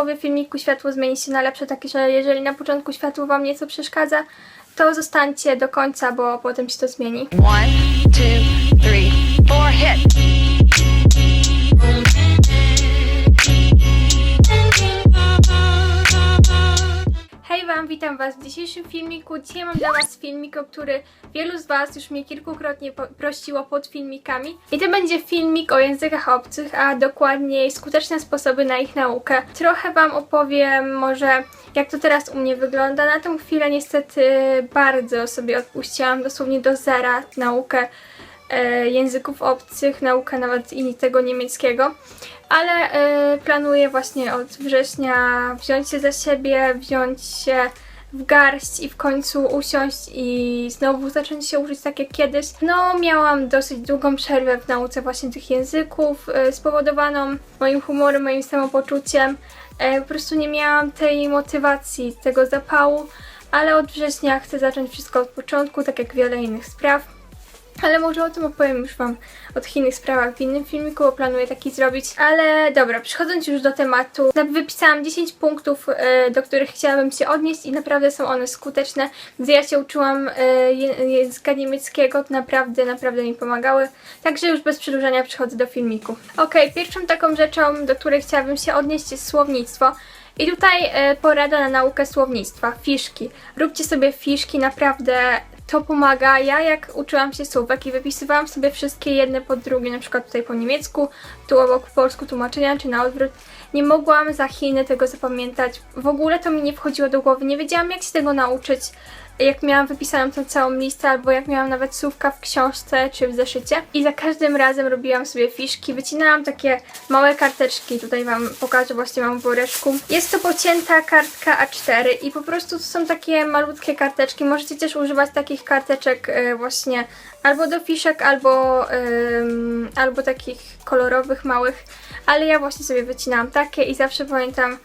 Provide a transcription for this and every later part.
połowie filmiku światło zmieni się na lepsze, takie, że jeżeli na początku światło Wam nieco przeszkadza, to zostańcie do końca, bo potem się to zmieni. One, two, three, four, hit. Witam Was w dzisiejszym filmiku. Dzisiaj mam dla Was filmik, o który wielu z Was już mnie kilkukrotnie prosiło pod filmikami. I to będzie filmik o językach obcych, a dokładniej skuteczne sposoby na ich naukę. Trochę Wam opowiem może jak to teraz u mnie wygląda. Na tą chwilę niestety bardzo sobie odpuściłam dosłownie do zera naukę języków obcych, naukę nawet i tego niemieckiego. Ale e, planuję właśnie od września wziąć się za siebie, wziąć się w garść i w końcu usiąść i znowu zacząć się uczyć tak jak kiedyś. No, miałam dosyć długą przerwę w nauce właśnie tych języków, e, spowodowaną moim humorem, moim samopoczuciem. E, po prostu nie miałam tej motywacji, tego zapału, ale od września chcę zacząć wszystko od początku, tak jak wiele innych spraw. Ale może o tym opowiem już Wam o tych innych sprawach w innym filmiku, bo planuję taki zrobić. Ale dobra, przechodząc już do tematu, wypisałam 10 punktów, e, do których chciałabym się odnieść i naprawdę są one skuteczne. Gdy ja się uczyłam e, języka niemieckiego, to naprawdę, naprawdę mi pomagały. Także już bez przedłużania przechodzę do filmiku. Okej, pierwszą taką rzeczą, do której chciałabym się odnieść jest słownictwo. I tutaj e, porada na naukę słownictwa, fiszki. Róbcie sobie fiszki, naprawdę to pomaga. Ja jak uczyłam się słówek i wypisywałam sobie wszystkie jedne po drugie, na przykład tutaj po niemiecku, tu obok po polsku tłumaczenia, czy na odwrót, nie mogłam za Chiny tego zapamiętać. W ogóle to mi nie wchodziło do głowy, nie wiedziałam jak się tego nauczyć. Jak miałam wypisaną tą całą listę, albo jak miałam nawet słówka w książce czy w zeszycie. I za każdym razem robiłam sobie fiszki, wycinałam takie małe karteczki, tutaj Wam pokażę, właśnie mam w woreczku. Jest to pocięta kartka A4 i po prostu to są takie malutkie karteczki. Możecie też używać takich karteczek e, właśnie albo do fiszek, albo, albo takich kolorowych, małych. Ale ja właśnie sobie wycinałam takie i zawsze pamiętam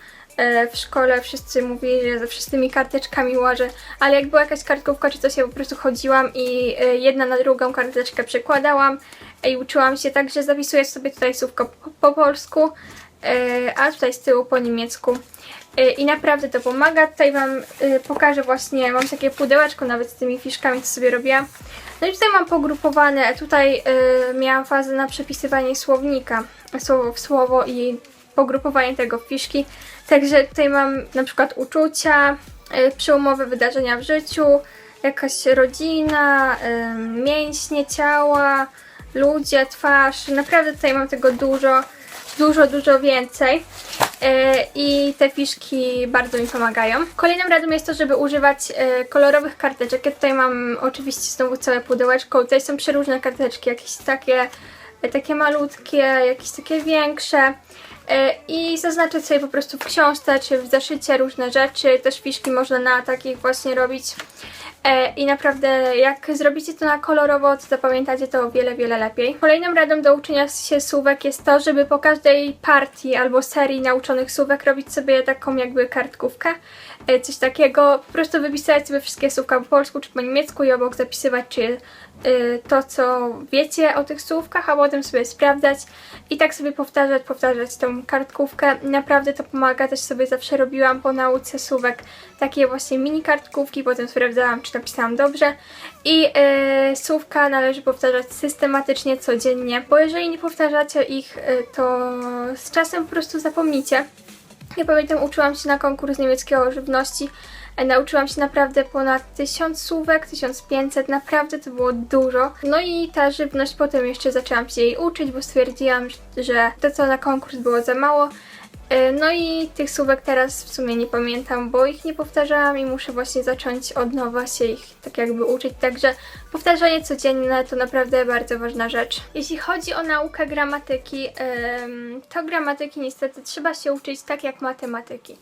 w szkole wszyscy mówili, że ze wszystkimi karteczkami łażę, ale jak była jakaś kartkówka czy coś, ja po prostu chodziłam i e, jedna na drugą karteczkę przekładałam i uczyłam się tak, że zapisuję sobie tutaj słówko po, po polsku, e, a tutaj z tyłu po niemiecku. E, I naprawdę to pomaga. Tutaj Wam e, pokażę właśnie, mam takie pudełeczko nawet z tymi fiszkami, co sobie robiłam. No i tutaj mam pogrupowane, tutaj e, miałam fazę na przepisywanie słownika, słowo w słowo i pogrupowanie tego w fiszki. Także tutaj mam na przykład uczucia, y, przełomowe wydarzenia w życiu, jakaś rodzina, y, mięśnie ciała, ludzie, twarz. Naprawdę tutaj mam tego dużo, dużo, dużo więcej. Y, I te fiszki bardzo mi pomagają. Kolejną radą jest to, żeby używać kolorowych karteczek. Ja tutaj mam oczywiście znowu całe pudełeczko. Tutaj są przeróżne karteczki, jakieś takie, takie malutkie, jakieś takie większe. E, I zaznaczyć sobie po prostu w książce czy w zeszycie różne rzeczy. Też fiszki można na takich właśnie robić. E, I naprawdę jak zrobicie to na kolorowo, to zapamiętacie to o wiele, wiele lepiej. Kolejną radą do uczenia się słówek jest to, żeby po każdej partii albo serii nauczonych słówek robić sobie taką jakby kartkówkę. E, Coś takiego, po prostu wypisywać sobie wszystkie słówka po polsku czy po niemiecku i obok zapisywać czy y, to, co wiecie o tych słówkach, a potem sobie sprawdzać i tak sobie powtarzać, powtarzać tą kartkówkę. Naprawdę to pomaga, też sobie zawsze robiłam po nauce słówek takie właśnie mini kartkówki, potem sprawdzałam, czy napisałam dobrze i y, słówka należy powtarzać systematycznie, codziennie, bo jeżeli nie powtarzacie ich, to z czasem po prostu zapomnicie. Ja pamiętam, uczyłam się na konkurs niemieckiego żywności. E, Nauczyłam się naprawdę ponad 1000 słówek, 1500, naprawdę to było dużo. No i ta żywność potem jeszcze zaczęłam się jej uczyć, bo stwierdziłam, że to co na konkurs było za mało. E, No i tych słówek teraz w sumie nie pamiętam, bo ich nie powtarzałam i muszę właśnie zacząć od nowa się ich tak jakby uczyć. Także powtarzanie codzienne to naprawdę bardzo ważna rzecz. Jeśli chodzi o naukę gramatyki, to gramatyki niestety trzeba się uczyć tak jak matematyki.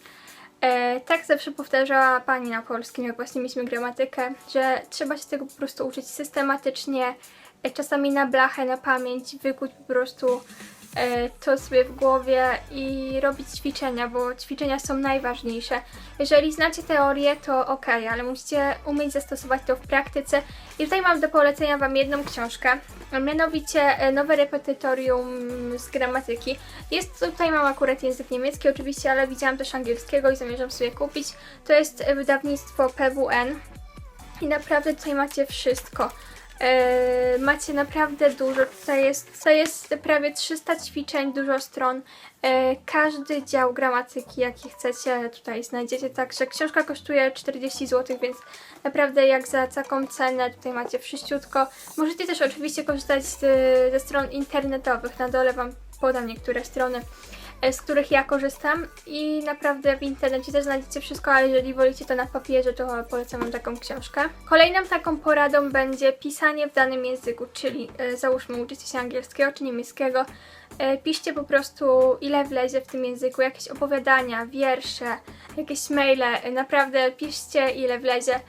E, tak zawsze powtarzała pani na polskim, jak właśnie mieliśmy gramatykę, że trzeba się tego po prostu uczyć systematycznie, e, czasami na blachę, na pamięć, wykuć po prostu to sobie w głowie i robić ćwiczenia, bo ćwiczenia są najważniejsze. Jeżeli znacie teorię, to ok, ale musicie umieć zastosować to w praktyce. I tutaj mam do polecenia Wam jedną książkę. Mianowicie e, nowe repetytorium z gramatyki. Jest tutaj mam akurat język niemiecki oczywiście, ale widziałam też angielskiego i zamierzam sobie kupić. To jest e, wydawnictwo PWN i naprawdę tutaj macie wszystko. E, macie naprawdę dużo. Tutaj jest, tutaj jest prawie 300 ćwiczeń, dużo stron. E, każdy dział gramatyki, jaki chcecie, tutaj znajdziecie. Także książka kosztuje 40 zł, więc naprawdę jak za taką cenę tutaj macie wszyściutko. Możecie też oczywiście korzystać z, ze stron internetowych. Na dole Wam podam niektóre strony e, z których ja korzystam i naprawdę w internecie też znajdziecie wszystko, ale jeżeli wolicie to na papierze, to polecam Wam taką książkę. Kolejną taką poradą będzie pisanie w danym języku, czyli e, załóżmy uczycie się angielskiego czy niemieckiego, e, piszcie po prostu ile wlezie w tym języku, jakieś opowiadania, wiersze, jakieś maile, naprawdę piszcie ile wlezie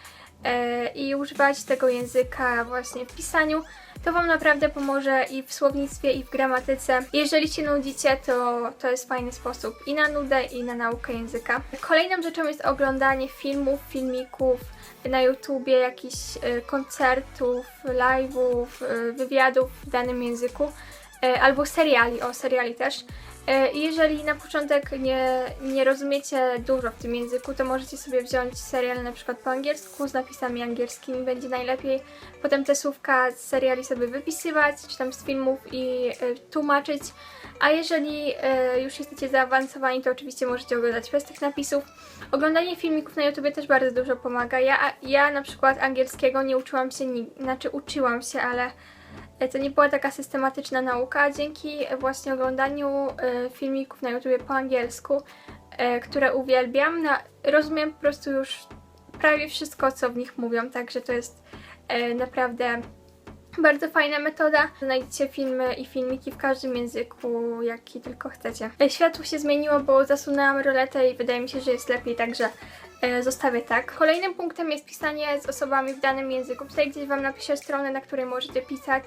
i używajcie tego języka właśnie w pisaniu. To Wam naprawdę pomoże i w słownictwie, i w gramatyce. Jeżeli się nudzicie, to to jest fajny sposób i na nudę, i na naukę języka. Kolejną rzeczą jest oglądanie filmów, filmików na YouTubie, jakichś e, koncertów, live'ów, e, wywiadów w danym języku, e, albo seriali, o seriali też. E, Jeżeli na początek nie, nie rozumiecie dużo w tym języku, to możecie sobie wziąć serial na przykład po angielsku z napisami angielskimi, będzie najlepiej. Potem te słówka z seriali sobie wypisywać, czy tam z filmów i e, tłumaczyć. A jeżeli e, już jesteście zaawansowani, to oczywiście możecie oglądać bez tych napisów. Oglądanie filmików na YouTubie też bardzo dużo pomaga. Ja, ja na przykład angielskiego nie uczyłam się, znaczy uczyłam się, ale to nie była taka systematyczna nauka, dzięki właśnie oglądaniu e, filmików na YouTubie po angielsku, e, które uwielbiam, rozumiem po prostu już prawie wszystko, co w nich mówią, także to jest e, naprawdę bardzo fajna metoda. Znajdziecie filmy i filmiki w każdym języku, jaki tylko chcecie. Światło się zmieniło, bo zasunęłam roletę i wydaje mi się, że jest lepiej, także zostawię tak. Kolejnym punktem jest pisanie z osobami w danym języku. Tutaj gdzieś Wam napiszę stronę, na której możecie pisać.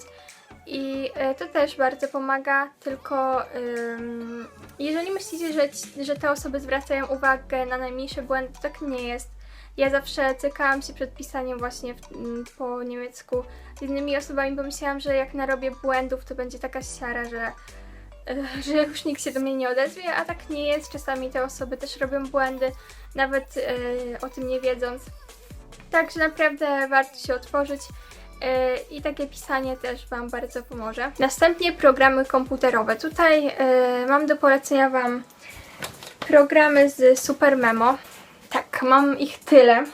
I e, to też bardzo pomaga, tylko ym, jeżeli myślicie, że, że te osoby zwracają uwagę na najmniejsze błędy, to tak nie jest. Ja zawsze cykałam się przed pisaniem właśnie w, m, po niemiecku z innymi osobami, bo myślałam, że jak narobię błędów, to będzie taka siara, że, e, że już nikt się do mnie nie odezwie, a tak nie jest. Czasami te osoby też robią błędy, nawet e, o tym nie wiedząc. Także naprawdę warto się otworzyć. e, I takie pisanie też Wam bardzo pomoże. Następnie programy komputerowe. Tutaj e, mam do polecenia Wam programy z Super Memo. Tak, mam ich tyle.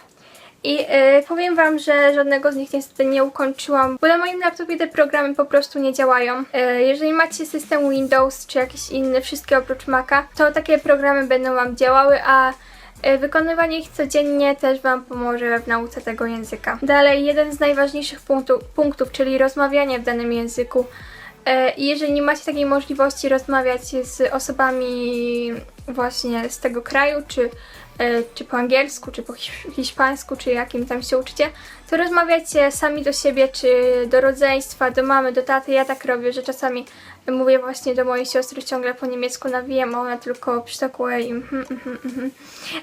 I e, powiem Wam, że żadnego z nich niestety nie ukończyłam, bo na moim laptopie te programy po prostu nie działają. E, jeżeli macie system Windows czy jakiś inny, wszystkie oprócz Maca, to takie programy będą Wam działały, a e, wykonywanie ich codziennie też Wam pomoże w nauce tego języka. Dalej, jeden z najważniejszych punktu, punktów, czyli rozmawianie w danym języku. I jeżeli nie macie takiej możliwości rozmawiać z osobami właśnie z tego kraju, czy, czy po angielsku, czy po hisz- hiszpańsku, czy jakim tam się uczycie, to rozmawiacie sami do siebie, czy do rodzeństwa, do mamy, do taty. Ja tak robię, że czasami mówię właśnie do mojej siostry ciągle po niemiecku nawijam, a ona tylko przytakuje i mhm, mhm, mhm.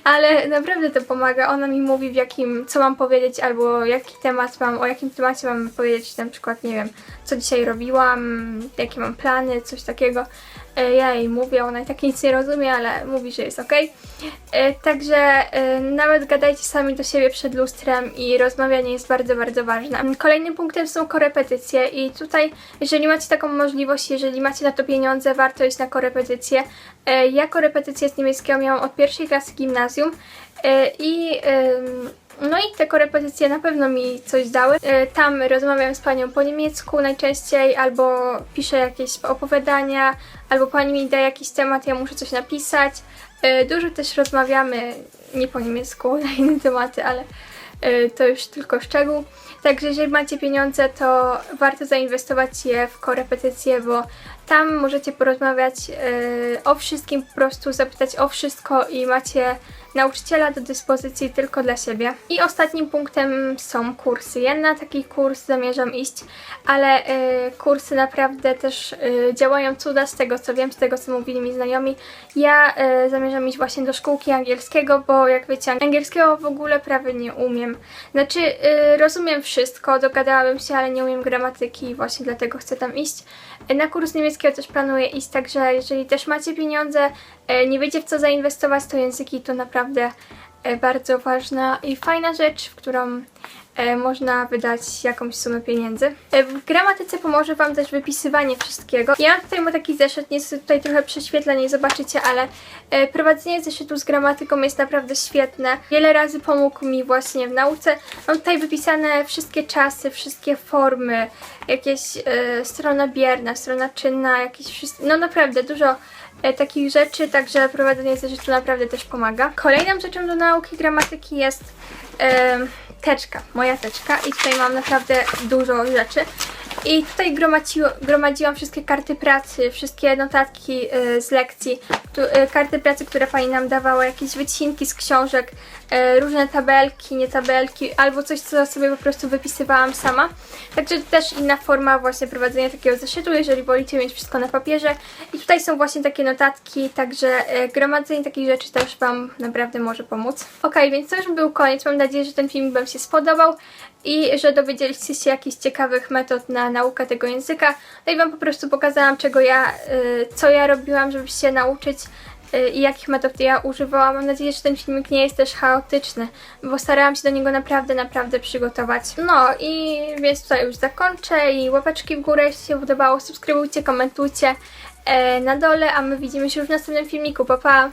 Ale naprawdę to pomaga. Ona mi mówi w jakim, co mam powiedzieć, albo jaki temat mam, o jakim temacie mam powiedzieć, na przykład, nie wiem, co dzisiaj robiłam, jakie mam plany, coś takiego. E, Ja jej mówię, ona i tak nic nie rozumie, ale mówi, że jest ok. Także e, nawet gadajcie sami do siebie przed lustrem i rozmawianie jest bardzo, bardzo ważne. Kolejnym punktem są korepetycje i tutaj, jeżeli macie taką możliwość, jeżeli macie na to pieniądze, warto iść na korepetycje. E, Ja korepetycje z niemieckiego miałam od pierwszej klasy gimnazjum e, i no i te korepetycje na pewno mi coś dały. E, Tam rozmawiam z panią po niemiecku najczęściej, albo piszę jakieś opowiadania, albo pani mi daje jakiś temat, ja muszę coś napisać. Dużo też rozmawiamy nie po niemiecku na inne tematy, ale to już tylko szczegół. Także jeżeli macie pieniądze, to warto zainwestować je w korepetycje, bo tam możecie porozmawiać e, o wszystkim, po prostu zapytać o wszystko i macie nauczyciela do dyspozycji tylko dla siebie. I ostatnim punktem są kursy. Ja na taki kurs zamierzam iść, ale y, kursy naprawdę też y, działają cuda z tego co wiem, z tego co mówili mi znajomi. Ja y, zamierzam iść właśnie do szkółki angielskiego, bo jak wiecie, angielskiego w ogóle prawie nie umiem. Znaczy, y, rozumiem wszystko, dogadałabym się, ale nie umiem gramatyki i właśnie dlatego chcę tam iść. Na kurs niemieckiego też planuję iść, także jeżeli też macie pieniądze, nie wiecie w co zainwestować, to języki to naprawdę y, bardzo ważna i fajna rzecz, w którą e, można wydać jakąś sumę pieniędzy. E, W gramatyce pomoże Wam też wypisywanie wszystkiego. Ja tutaj mam taki zeszyt, niestety tutaj trochę prześwietla, nie zobaczycie, ale e, prowadzenie zeszytu z gramatyką jest naprawdę świetne. Wiele razy pomógł mi właśnie w nauce. Mam tutaj wypisane wszystkie czasy, wszystkie formy, jakieś e, strona bierna, strona czynna, jakieś wszystko, no naprawdę dużo e, takich rzeczy, także prowadzenie zeszytu naprawdę też pomaga. Kolejną rzeczą do nauki gramatyki jest teczka, moja teczka i tutaj mam naprawdę dużo rzeczy. I tutaj gromadziłam wszystkie karty pracy, wszystkie notatki e, z lekcji, e, karty pracy, które pani nam dawała, jakieś wycinki z książek, e, różne tabelki, nie tabelki, albo coś, co sobie po prostu wypisywałam sama. Także też inna forma właśnie prowadzenia takiego zeszytu, jeżeli wolicie mieć wszystko na papierze. I tutaj są właśnie takie notatki, także gromadzenie takich rzeczy też Wam naprawdę może pomóc. Ok, więc to już był koniec. Mam nadzieję, że ten film Wam się spodobał i że dowiedzieliście się jakichś ciekawych metod na naukę tego języka. No i Wam po prostu pokazałam, czego ja, y, co ja robiłam, żeby się nauczyć y, i jakich metod ja używałam. Mam nadzieję, że ten filmik nie jest też chaotyczny, bo starałam się do niego naprawdę, naprawdę przygotować. No i więc tutaj już zakończę i łapeczki w górę, jeśli się podobało, subskrybujcie, komentujcie e, na dole, a my widzimy się już w następnym filmiku. Pa, pa!